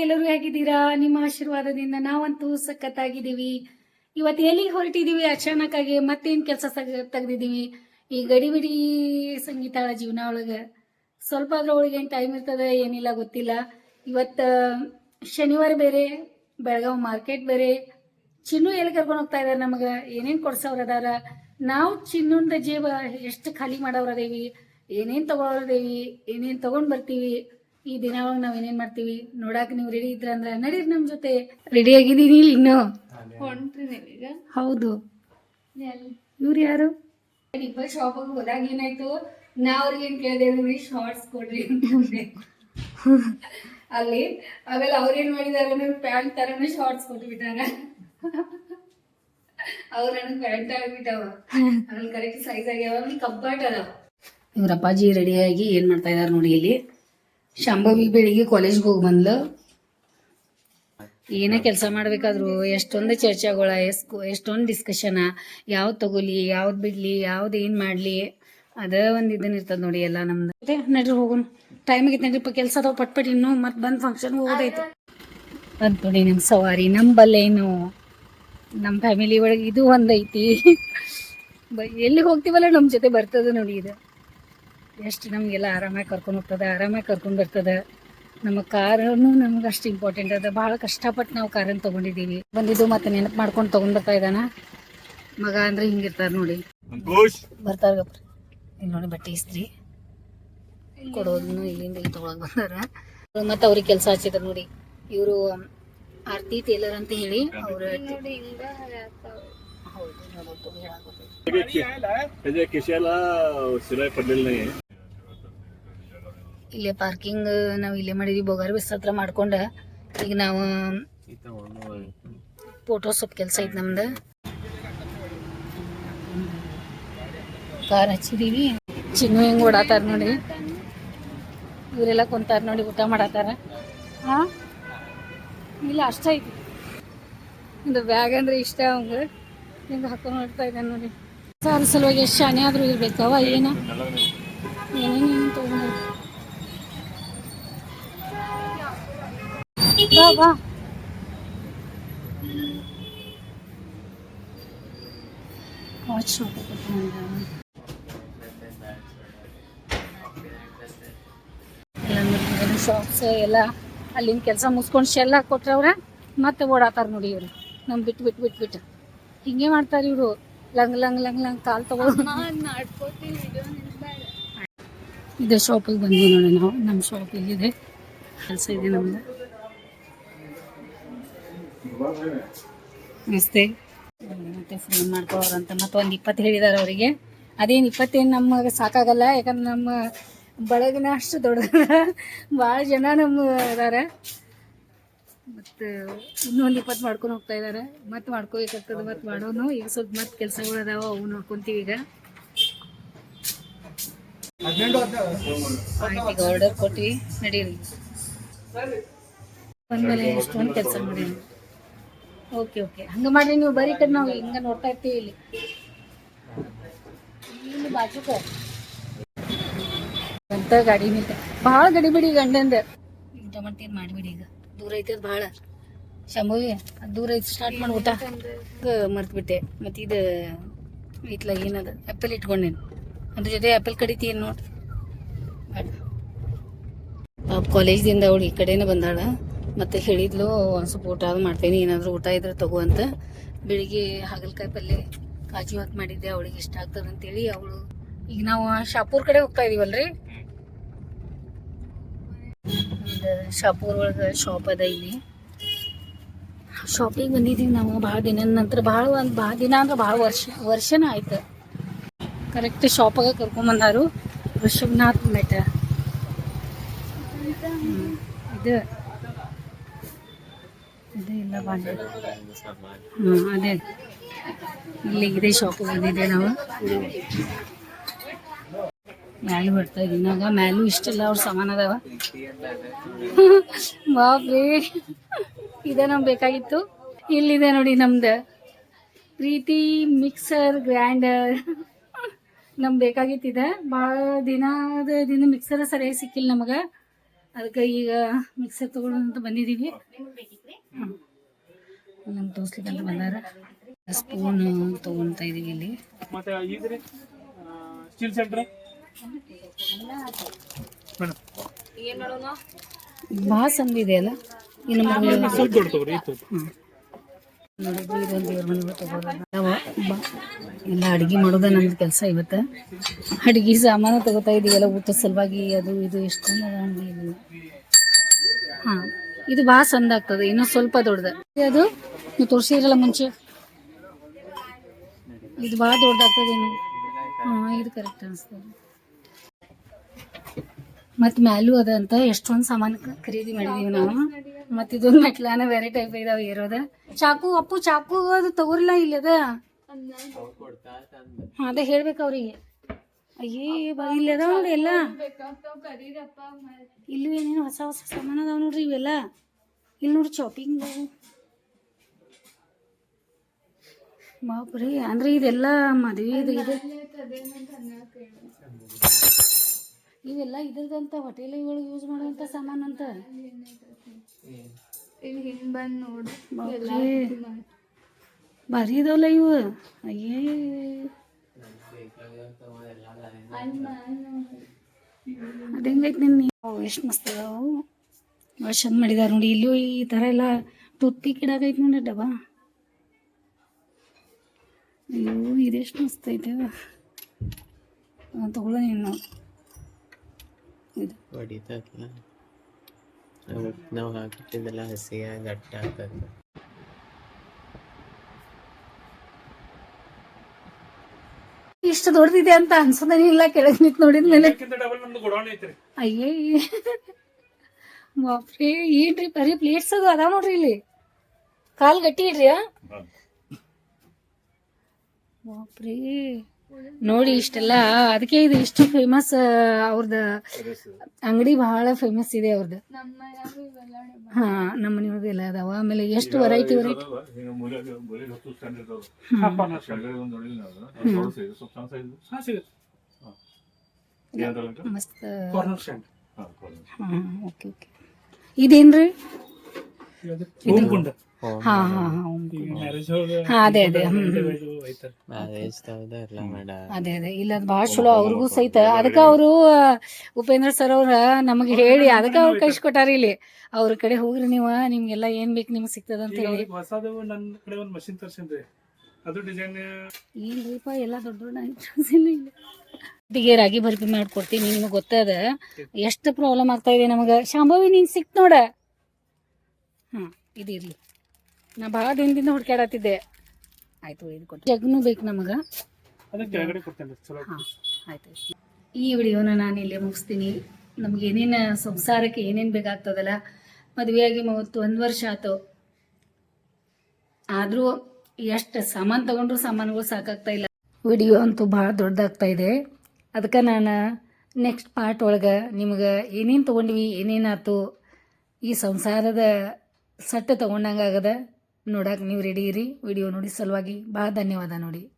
ಎಲ್ಲರೂ ಹೇಗಿದ್ದೀರಾ? ನಿಮ್ಮ ಆಶೀರ್ವಾದದಿಂದ ನಾವಂತೂ ಸಖತ್ತಾಗಿದ್ದೀವಿ. ಇವತ್ತು ಎಲ್ಲಿಗೆ ಹೊರಟಿದ್ದೀವಿ? ಅಚಾನಕ್ ಆಗಿ ಮತ್ತೇನು ಕೆಲಸ ತೆಗ್ದಿದ್ದೀವಿ? ಈ ಗಡಿಬಿಡಿ ಸಂಗೀತ ಜೀವನ ಒಳಗೆ. ಸ್ವಲ್ಪ ಅದ್ರೊಳಗೆ ಏನು ಟೈಮ್ ಇರ್ತದೆ, ಏನಿಲ್ಲ, ಗೊತ್ತಿಲ್ಲ. ಇವತ್ತು, ಶನಿವಾರ ಬೇರೆ, ಬೆಳಗಾವಿ ಮಾರ್ಕೆಟ್ ಬೇರೆ. ಚಿನ್ನು ಎಲ್ಲಿ ಕರ್ಕೊಂಡು ಹೋಗ್ತಾ ಇದಾರೆ ನಮಗೆ? ಏನೇನು ಕೊಡ್ಸೋರು ಅದಾರ? ನಾವು ಚಿನ್ನುಂದ ಜೇಬ ಎಷ್ಟು ಖಾಲಿ ಮಾಡೋರು ಅದೇವಿ? ಏನೇನು ತಗೊಳೋದೇವಿ ಏನೇನು ತಗೊಂಡ್ ಬರ್ತೀವಿ? ಈ ದಿನವಾಗ ನಾವ್ ಏನೇನ್ ಮಾಡ್ತೀವಿ ನೋಡಾಕ ನೀವು ರೆಡಿ ಇದ್ರ ಅಂದ್ರೆ ನಡೀರಿ ನಮ್ಮ ಜೊತೆ. ರೆಡಿ ಆಗಿದೀನಿ ಇನ್ನು? ಹೌದು. ಇವ್ರು ಯಾರು? ಶಾಪ್ ಶಾಪಿಗೆ ಹೋದಾಗ ಏನಾಯ್ತು? ನಾ ಅವ್ರಿಗೆ ಏನ್ ಕೇಳಿದೆ ಶಾರ್ಟ್ಸ್ ಕೊಡ್ರಿ. ಅಲ್ಲಿ ಆಮೇಲೆ ಅವ್ರೇನ್ ಮಾಡಿದಾರೆ ಪ್ಯಾಂಟ್ ತರನೇ ಶಾರ್ಟ್ಸ್ ಕೊಟ್ಬಿಟ್ಟಾರ. ಅವ್ರ ನನಗೆ ಪ್ಯಾಂಟ್ ಆಗ್ಬಿಟ್ಟವ. ಆಮೇಲೆ ಕರೆಕ್ಟ್ ಸೈಜ್ ಆಗ್ಯಾವ ಕಬ್ಬಾಟ್ ಅದಾವ. ಇವ್ರ ಅಪ್ಪಾಜಿ ರೆಡಿಯಾಗಿ ಏನ್ ಮಾಡ್ತಾ ಇದಾರೆ ನೋಡಿ ಇಲ್ಲಿ. ಶಾಂಭವಿ ಬೆಳಿಗ್ಗೆ ಕಾಲೇಜ್ಗೆ ಹೋಗಿ ಬಂದ್ಲು. ಏನೇ ಕೆಲಸ ಮಾಡ್ಬೇಕಾದ್ರು ಎಷ್ಟೊಂದು ಚರ್ಚೆಗಳ ಎಸ್ ಎಷ್ಟೊಂದು ಡಿಸ್ಕಷನ ಯಾವ್ದು ತಗೋಲಿ ಯಾವ್ದು ಬಿಡ್ಲಿ, ಯಾವ್ದು ಏನು ಮಾಡಲಿ, ಅದ ಒಂದು ಇದನ್ನ ಇರ್ತದೆ ನೋಡಿ ಎಲ್ಲ ನಮ್ದು. ನಡೆ ನಡ್ರಿ ಹೋಗೋಣ. ಟೈಮ್ ಆಗೈತೆ ನಡ್ರಿಪ್ಪ ಕೆಲಸ ಅದಾವ ಪಟ್ ಪಟ್ ಇನ್ನು ಮತ್ತೆ ಬಂದು ಫಂಕ್ಷನ್ ಹೋಗೋದೈತೆ. ಬಂತು ನೋಡಿ ನಮ್ಮ ಸವಾರಿ ನಮ್ಮ ಬಲ್ಲೇನು ನಮ್ಮ ಫ್ಯಾಮಿಲಿ ಒಳಗೆ ಇದು ಒಂದೈತಿ ಬ, ಎಲ್ಲಿಗೆ ಹೋಗ್ತೀವಲ್ಲ ನಮ್ಮ ಜೊತೆ ಬರ್ತದೆ ನೋಡಿ ಇದು. ಎಷ್ಟು ನಮಗೆಲ್ಲ ಆರಾಮಾಗಿ ಕರ್ಕೊಂಡು ಹೋಗ್ತದೆ ಆರಾಮಾಗಿ ಕರ್ಕೊಂಡು ಬರ್ತದೆ. ನಮ್ಮ ಕಾರನು ನಮ್ಗೆ ಅಷ್ಟು ಇಂಪಾರ್ಟೆಂಟ್ ಅದ. ಭಾಳ ಕಷ್ಟಪಟ್ಟು ನಾವು ಕಾರನ್ನು ತೊಗೊಂಡಿದ್ದೀವಿ. ಬಂದಿದ್ದು ಮತ್ತೆ ನೆನಪು ಮಾಡ್ಕೊಂಡು ತೊಗೊಂಡು ಬರ್ತಾ ಇದ್ದಾನ. ಮಗ ಅಂದ್ರೆ ಹಿಂಗಿರ್ತಾರೆ ನೋಡಿ. ಬರ್ತಾರೆ ಗಪ್ರಿ ಇಲ್ಲಿ ನೋಡಿ ಬಟ್ಟೆ ಇಸ್ತ್ರಿ. ಕೊಡೋದನ್ನು ಇಲ್ಲಿಂದ ಇಲ್ಲಿ ತೊಗೊಳಕ್ ಬಂದಾರ. ಮತ್ತೆ ಅವ್ರಿಗೆ ಕೆಲಸ ಹಚ್ಚಿದ್ರು ನೋಡಿ. ಇವರು ಆರ್ತಿ ಟೇಲರ್ ಅಂತ ಹೇಳಿ ಅವ್ರ ಹೌದು ನೋಡೋದು ಇಲ್ಲೇ ಪಾರ್ಕಿಂಗ್ ನಾವು ಇಲ್ಲೇ ಮಾಡಿದ್ವಿ ಬೋಗಾರ್ ಬಿಸ್ ಹತ್ರ ಮಾಡ್ಕೊಂಡ. ಈಗ ನಾವು ಫೋಟೋ ಸ್ವಲ್ಪ ಕೆಲಸ ಐತೆ ನಮ್ದು. ಕಾರ್ ಹಚ್ಚಿದೀವಿ. ಚಿನ್ನು ಹೆಂಗ್ ಓಡಾತಾರ ನೋಡಿ. ಇವರೆಲ್ಲ ಕುಂತಾರ ನೋಡಿ ಊಟ ಮಾಡತ್ತಾರ ಹಾ? ಇಲ್ಲ ಅಷ್ಟ ಐತಿ. ಇದು ಬ್ಯಾಗ್ ಅಂದ್ರೆ ಇಷ್ಟ ಅವಂಗ. ಹಿಂಗ ಹಾಕೊಂಡು ನೋಡ್ತಾ ಇದ್ದಾನೆ ನೋಡಿ. ಸಾರ್ ಸಲುವಾಗಿ ಎಷ್ಟು ಶಾನೆ ಆದ್ರೂ ಇರ್ಬೇಕವ ಏನ? ಏನೇನು ತಗೊಂಡು ಎಲ್ಲ ಅಲ್ಲಿನ ಕೆಲಸ ಮುಗಿಸ್ಕೊಂಡು ಶೆಲ್ಲ ಕೊಟ್ರವ್ರ ಮತ್ತೆ ಓಡಾತಾರ ನೋಡಿ ಇವರು. ನಮ್ ಬಿಟ್ಟು ಬಿಟ್ಟು ಬಿಟ್ಟು ಬಿಟ್ಟು ಹಿಂಗೆ ಮಾಡ್ತಾರೆ ಇವರು. ಲಂಗ್ ಲಂಗ್ ಲಂಗ್ ಲಂಗ್ ಕಾಲ್ ತಗೊಂಡು ಇದೆ ಶಾಪಿಗೆ ಬಂದ್ವಿ ನೋಡಿ ನಾವು. ನಮ್ಮ ಶಾಪ್ ಇಲ್ಲಿದೆ. ಕೆಲಸ ಇದೆ ನಮ್ದು. ನಮಸ್ತೆ. ಮತ್ತೆ ಫೋನ್ ಮಾಡ್ಕೋರಂತ ಮತ್ತೆ ಒಂದು ಇಪ್ಪತ್ತು ಹೇಳಿದಾರೆ ಅವರಿಗೆ. ಅದೇನು ಇಪ್ಪತ್ತೇನು ನಮಗೆ ಸಾಕಾಗಲ್ಲ, ಯಾಕಂದ್ರೆ ನಮ್ಮ ಬಳಗಿನ ಅಷ್ಟು ದೊಡ್ಡ ಭಾಳ ಜನ ನಮ್ಮ ಇದ್ದಾರೆ ಮತ್ತು ಇನ್ನೊಂದು ಇಪ್ಪತ್ತು ಮಾಡ್ಕೊಂಡು ಹೋಗ್ತಾ ಇದ್ದಾರೆ ಮತ್ತೆ ಮಾಡ್ಕೋಬೇಕಾಗ್ತದೆ, ಮತ್ತೆ ಮಾಡೋನು. ಈಗ ಸ್ವಲ್ಪ ಮತ್ತೆ ಕೆಲಸಗಳು ಅದಾವ, ಅವು ನೋಡ್ಕೊಂತೀವಿ ಈಗ. ಈಗ ಆರ್ಡರ್ ಕೊಟ್ವಿ. ನಡೀರಿ. ಬಂದ್ಮೇಲೆ ಎಷ್ಟೊಂದು ಕೆಲಸ ಮಾಡಿ ಓಕೆ ಓಕೆ. ಹಂಗ ಮಾಡ್ರಿ, ನೀವು ಬರೀ ಕಡೆ ನಾವು, ಹಿಂಗ ನೋಡ್ತಾ ಇರ್ತೀವಿ ಇಲ್ಲಿ. ಇಲ್ಲಿ ಬಾಜುಕ. ಅಂತ ಗಾಡಿ ನಿಂತ. ಭಾಳ ಗಡಿ ಬಿಡಿ ಗಂಡಂದ. ಊಟ ಮಾಡ್ತೀರಿ, ಮಾಡಿಬಿಡಿ ಈಗ. ದೂರ ಐತೆ ಅದು ಭಾಳ. ಶಂಭವಿ, ಅದು ದೂರ ಐತಿ ಸ್ಟಾರ್ಟ್ ಮಾಡಿ ಊಟ. ಮರ್ತ್ಬಿಟ್ಟೆ. ಮತ್ತು ಇದು ಐತ್ಲ ಏನದ? ಆ್ಯಪಲ್ ಇಟ್ಕೊಂಡೇನು ಅದ್ರ ಜೊತೆ ಆ್ಯಪಲ್ ಕಡಿತೀನಿ ನೋಡಿ. ಪಾಪ ಕಾಲೇಜ್ದಿಂದ ಅವಳು ಈ ಕಡೆನೇ ಬಂದಾಳ. ಮತ್ತೆ ಹೇಳಿದ್ಲು, ಒಂದು ಸ್ವಲ್ಪ ಊಟ ಅದು ಮಾಡ್ತೀನಿ, ಏನಾದರೂ ಊಟ ಇದ್ರೆ ತಗೋ ಅಂತ. ಬೆಳಿಗ್ಗೆ ಹಾಗಲಕಾಯಿ ಪಲ್ಯ ಕಾಜು ಹಾಕಿ ಮಾಡಿದ್ದೆ, ಅವಳಿಗೆ ಇಷ್ಟ ಆಗ್ತದೆ ಅಂತೇಳಿ ಅವಳು, ಈಗ ನಾವು ಶಾಪೂರ್ ಕಡೆ ಹೋಗ್ತಾ ಇದೀವಲ್ರಿ? ಶಾಪೂರ್ ಒಳಗೆ ಶಾಪ್ ಅದ ಇಲ್ಲಿ. ಶಾಪಿಗೆ ಬಂದಿದ್ದೀವಿ ನಾವು ಭಾಳ ದಿನ ನಂತರ ಭಾಳ ಒಂದು ಭಾಳ ದಿನ ಅಂದ್ರೆ ಭಾಳ ವರ್ಷ, ವರ್ಷನ ಆಯ್ತು. ಕರೆಕ್ಟ್ ಶಾಪಾಗ ಕರ್ಕೊಂಬಂದಾರು ಋಷಭನಾಥ್ ಮೆಟ. ಇದು. ಇಲ್ಲ ಬಾಂಡೆ ಹ್ಞೂ ಅದೇ ಇಲ್ಲಿ ಇದೇ ಶಾಪ್ ಬಂದಿದ್ದೆ ನಾವು. ಮ್ಯಾಲೂ ಬರ್ತಾ ಇದೀನ ಮ್ಯಾಲೂ ಇಷ್ಟೆಲ್ಲ ಅವ್ರ ಸಾಮಾನು ಅದಾವ. ಬಾಬ್ರಿ ಇದೇ ನಮ್ಗೆ ಬೇಕಾಗಿತ್ತು. ಇಲ್ಲಿದೆ ನೋಡಿ ನಮ್ದು. ಪ್ರೀತಿ ಮಿಕ್ಸರ್ ಗ್ರೈಂಡರ್ ನಮ್ಗೆ ಬೇಕಾಗಿತ್ತಿದೆ. ಭಾಳ ದಿನದ ದಿನ ಮಿಕ್ಸರ್ ಸರಿಯಾಗಿ ಸಿಕ್ಕಿಲ್ಲ ನಮಗೆ. ಅದಕ್ಕೆ ಈಗ ಮಿಕ್ಸರ್ ತಗೊಳ್ಳೋಣ ಅಂತ ಬಂದಿದ್ದೀವಿ ನಮ್ಗೆ ದೋಸ್ತಿಗೆ ಅಂತ ಬಂದಾರ. ಸ್ಪೂನ್ ತೊಗೊಳ್ತಾ ಇದೀವಿ ಇಲ್ಲಿ. ಮತ್ತೆ ಇದ್ರಿ? ಸ್ಟೀಲ್ ಸೆಂಟರ್ ಭಾಳ ಸಂದಿದೆ ಅಲ್ಲ? ಇನ್ನು ನೋಡಿದ್ವಿ ಇದೊಂದು ದೇವ್ರ ಮನೆ ತಗೋರ ನಾವು ಬ- ಎಲ್ಲ ಅಡುಗೆ ಮಾಡೋದ ನಮ್ದು ಕೆಲಸ ಇವತ್ತು. ಅಡಿಗೆ ಸಾಮಾನು ತಗೋತಾ ಇದೀವಲ್ಲ ಊಟದ ಸಲುವಾಗಿ ಅದು ಇದು ಹಂಗೆ ಹಾಂ. ಇದು ಬಹಳ ಚಂದ ಆಗ್ತದೆ ಇನ್ನು ಸ್ವಲ್ಪ ದೊಡ್ಡದ. ಅದು? ನೀವು ತೋರಿಸಿದ್ರಲ್ಲ ಮುಂಚೆ? ಇದು ಬಹಳ ದೊಡ್ಡದಾಗ್ತದೆ ಇನ್ನು. ಹಾ ಇದು ಕರೆಕ್ಟ್ ಅನಿಸ್ತದೆ. ಮತ್ತು ಮ್ಯಾಲೂ ಅದ ಅಂತ ಎಷ್ಟೊಂದ್ ಸಾಮಾನ್ ಖರೀದಿ ಮಾಡಿದೀವಿ ನಾವು. ಮತ್ತು ಇದೊಂದು ಮೆಟ್ಲಾನ ಬೇರೆ ಟೈಪ್ ಇದಾವೆ ಇರೋದ ಚಾಕು ಅಪ್ಪು ಚಾಕು ಅದು ತಗೋರಿಲ್ಲ ಇಲ್ಲದ ಹಾ ಅದ ಹೇಳ್ಬೇಕು ಅವ್ರಿಗೆ. ಅಯ್ಯೇ ಬಾ ಇಲ್ಲಿ ಅದಾವ ನೋಡಿ ಎಲ್ಲ. ಇಲ್ಲೂ ಏನೇನು ಹೊಸ ಹೊಸ ಸಾಮಾನು ಅದಾವ ನೋಡ್ರಿ ಇವೆಲ್ಲ. ಇಲ್ಲಿ ನೋಡ್ರಿ ಶಾಪಿಂಗ್ ಬಾಪ್ರಿ ಅಂದ್ರೆ ಇದೆಲ್ಲ ಮದುವೆ ಇದು ಇವೆಲ್ಲ ಇದ್ರದಂತ ಹೋಟೆಲ್ ಒಳಗೆ ಯೂಸ್ ಮಾಡುವಂತ ಸಾಮಾನು ಅಂತ. ಇಲ್ಲಿ ಹಿಂಗೆ ಬಂದ್ ನೋಡ್ರಿ ಭಾರಿ ಇದಾವಲ್ಲ ಇವು ಅಯ್ಯೇ. ಅದು ಹೆಂಗೈತೆ ನಿನ್ನ ಎಷ್ಟು ಮಸ್ತ್ ಅದಾವು ಭಾಳ ಚಂದ ಮಾಡಿದಾರೆ ನೋಡಿ ಇಲ್ಲೂ ಈ ಥರ ಎಲ್ಲ ಟೂತ್ ಪಿಕ್ ಇಡಾಕೈತೆ ನೋಡಿ ಡಬ್ಬ ಅಯ್ಯೋ ಇದೆಷ್ಟು ಮಸ್ತ್ ಐತೆ ತಗೊಳ್ಳೋ ನೀನು ಇದು ಹೊಡಿತಲ್ಲ ನಾವು ಹಾಕಿಟ್ಟಿದ್ದೆಲ್ಲ ಹಸಿಯಾಗಿ ಗಟ್ಟಿ ಆಗ್ತದೆ ಇಷ್ಟು ದೊಡ್ಡದಿದೆ ಅಂತ ಅನ್ಸೋದೇ ಇಲ್ಲ ಕೆಳಗೆ ನಿಂತು ನೋಡಿದ್ಮೇಲೆ. ಮೇಲೆ ಅಯ್ಯೇ. ಬಾಪ್ರಿ ಏನ್ರಿ ಬರೀ ಪ್ಲೇಟ್ಸ್ ಅದು ಅದಾವ ನೋಡ್ರಿ ಇಲ್ಲಿ. ಕಾಲ್ ಗಟ್ಟಿ ಇಡ್ರಿ? ಬಾಪ್ರಿ ನೋಡಿ ಇಷ್ಟೆಲ್ಲ ಅದಕ್ಕೆ ಇದು ಇಷ್ಟು ಫೇಮಸ್ ಅವ್ರದ್ದು ಅಂಗಡಿ ಬಹಳ ಫೇಮಸ್ ಇದೆ ಅವ್ರದ್ದು ಹಾ ನಮ್ಮ ಮನೆಯೊಳಗೆ ಎಲ್ಲ ಅದಾವ. ಆಮೇಲೆ ಎಷ್ಟು ವೆರೈಟಿ ವೆರೈಟಿ ಮಸ್ತ್. ಕಾರ್ನರ್ ಸ್ಟ್ಯಾಂಡ್ ಹಾ, corner. ಹಾ ಓಕೆ ಓಕೆ ಇದೇನ್ರಿ? ಹಾ ಹಾ ಹಾ ಮ್ಯಾರೇಜ್ ಹಾ ಅದೇ ಅದೇ ಅದೇ ಅದೇ ಇಲ್ಲ ಅದು ಭಾಳ ಚಲೋ. ಅವ್ರಿಗೂ ಸಹಿತ ಅದಕ್ಕೆ ಅವರು ಉಪೇಂದ್ರ ಸರ್ ಅವ್ರ ನಮಗೆ ಹೇಳಿ ಅದಕ್ಕೆ ಅವ್ರು ಕಳ್ಸಿಕೊಟ್ಟಾರ ಇಲ್ಲಿ. ಅವ್ರ ಕಡೆ ಹೋಗ್ರಿ ನೀವು ನಿಮ್ಗೆಲ್ಲ ಏನ್ ಬೇಕು ನಿಮ್ಗೆ ಸಿಗ್ತದ ಅಂತ ಹೇಳಿ. ಅವ್ರಿಗೆ ಹೊಸದು ನನ್ನ ಕಡೆ ಒಂದು ಮಷಿನ್ ತರ್ಸಿನ್ರಿ. ಅದು ಡಿಸೈನ್ ಎಲ್ಲ ದೊಡ್ಡ ದೊಡ್ಡ ಐಟಮ್ಸ್ ಇಲ್ಲ ಇಲ್ಲ. ಒಟ್ಟಿಗೆ ರಾಗಿ ಬರ್ಫಿ ಮಾಡ್ಕೊಡ್ತೀನಿ ನಿಮಗೆ ಗೊತ್ತದ? ಎಷ್ಟು ಪ್ರಾಬ್ಲಮ್ ಆಗ್ತಾ ಇದೆ ನಮಗೆ. ಶಾಂಭವಿ ನೀನ್ ಸಿಕ್ತ ನೋಡ. ಹ್ಮ್ ಇದಿರಲಿ. ನಾ ಭಾಳ ದಿನದಿಂದ ಹುಡ್ಕ್ಯಾಡತ್ತಿದ್ದೆ. ಆಯ್ತು ಇದು ಕೊಟ್ಟು. ಜಗ್ನು ಬೇಕು ನಮಗೆ. ಆಯ್ತು ಈ ವಿಡಿಯೋನ ನಾನು ಇಲ್ಲೇ ಮುಗಿಸ್ತೀನಿ. ನಮ್ಗೆ ಏನೇನು ಸಂಸಾರಕ್ಕೆ ಏನೇನು ಬೇಕಾಗ್ತದಲ್ಲ ಮದುವೆಯಾಗಿ ಮೂವತ್ತು ಒಂದು ವರ್ಷ ಆಯ್ತು ಆದರೂ ಎಷ್ಟು ಸಾಮಾನು ತಗೊಂಡ್ರು ಸಾಮಾನುಗಳು ಸಾಕಾಗ್ತಾ ಇಲ್ಲ. ವಿಡಿಯೋ ಅಂತೂ ಭಾಳ ದೊಡ್ಡದಾಗ್ತಾ ಇದೆ. ಅದಕ್ಕೆ ನಾನು ನೆಕ್ಸ್ಟ್ ಪಾರ್ಟ್ ಒಳಗೆ ನಿಮ್ಗೆ ಏನೇನು ತೊಗೊಂಡ್ವಿ ಏನೇನಾಯ್ತು ಈ ಸಂಸಾರದ ಸಟ್ಟ ತಗೊಂಡಂಗಾಗದ ಆಗದ ನೋಡಕ್ಕೆ ನೀವು ರೆಡಿ ಇರಿ. ವಿಡಿಯೋ ನೋಡಿ ಸಲುವಾಗಿ ಭಾಳ ಧನ್ಯವಾದ ನೋಡಿ.